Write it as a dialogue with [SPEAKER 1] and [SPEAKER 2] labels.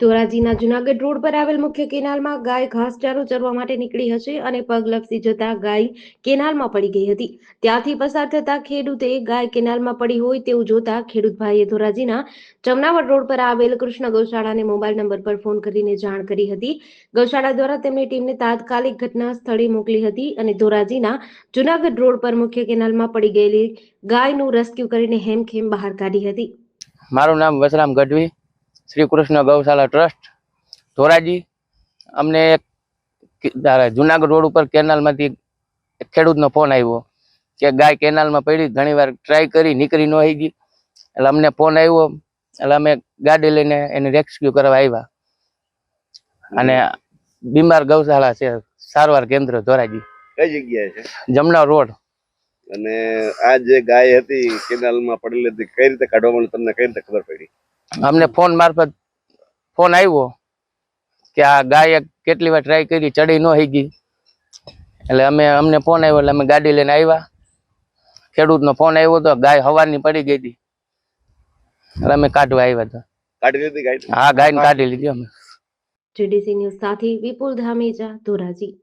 [SPEAKER 1] ધોરાજીના Junagadh road પર આવેલ મુખ્ય કેનાલમાં ગાય ઘાસચારો ચરવા માટે નીકળી હશે અને પગ લપસી જતા ગાય કેનાલમાં પડી ગઈ હતી. ત્યાંથી પસાર થતા ખેડૂતે ગાય કેનાલમાં પડી હોય તેવું જોતા ખેડૂત ભાઈએ ધોરાજીના જમનાવડ રોડ પર આવેલ કૃષ્ણ ગૌશાળાને મોબાઈલ નંબર પર ફોન કરીને જાણ કરી હતી. ગૌશાળા દ્વારા તેમની ટીમને તાત્કાલિક ઘટના સ્થળે મોકલી હતી અને ધોરાજીના જુનાગઢ રોડ પર મુખ્ય કેનાલમાં પડી ગયેલી ગાયનું રેસ્ક્યુ કરીને હેમખેમ બહાર કાઢી હતી.
[SPEAKER 2] મારું નામ વસરામ ગઢવી શ્રી કૃષ્ણ ગૌશાળા ટ્રસ્ટ ધોરાજી અમને એક જુનાગઢ રોડ ઉપર કેનાલમાંથી એક ખેડૂતનો ફોન આવ્યો કે ગાય કેનાલમાં પડી ઘણીવાર ટ્રાય કરી નીકળી ન ગઈ. એટલે અમને ફોન આવ્યો એટલે અમે ગાડી લઈને એને રેસ્ક્યુ કરવા આવ્યા. અને બીમાર ગૌશાળા છે સારવાર કેન્દ્ર ધોરાજી.
[SPEAKER 3] કઈ જગ્યાએ છે?
[SPEAKER 2] જમના રોડ.
[SPEAKER 3] અને આ જે ગાય હતી કેનાલમાં પડેલી હતી કઈ રીતે કાઢવામાં તમને કઈ રીતે ખબર પડી?
[SPEAKER 2] અમને ફોન મારફત ફોન આવ્યો કે આ ગાય કેટલી વાર ટ્રાય કરી ચડી ન ગઈ. એટલે અમે અમને ફોન આવ્યો એટલે અમે ગાડી લઈને આવ્યા. ખેડૂતનો ફોન આવ્યો તો ગાય હવાની પડી ગઈ હતી. એટલે અમે કાઢવા આવ્યા હતા.
[SPEAKER 3] કાઢી લીધી ગાય
[SPEAKER 2] હા ગાયને કાઢી લીધી અમે.
[SPEAKER 1] જીડીસી ન્યૂઝ સાથે વિપુલ ધામેજા ધોરાજી.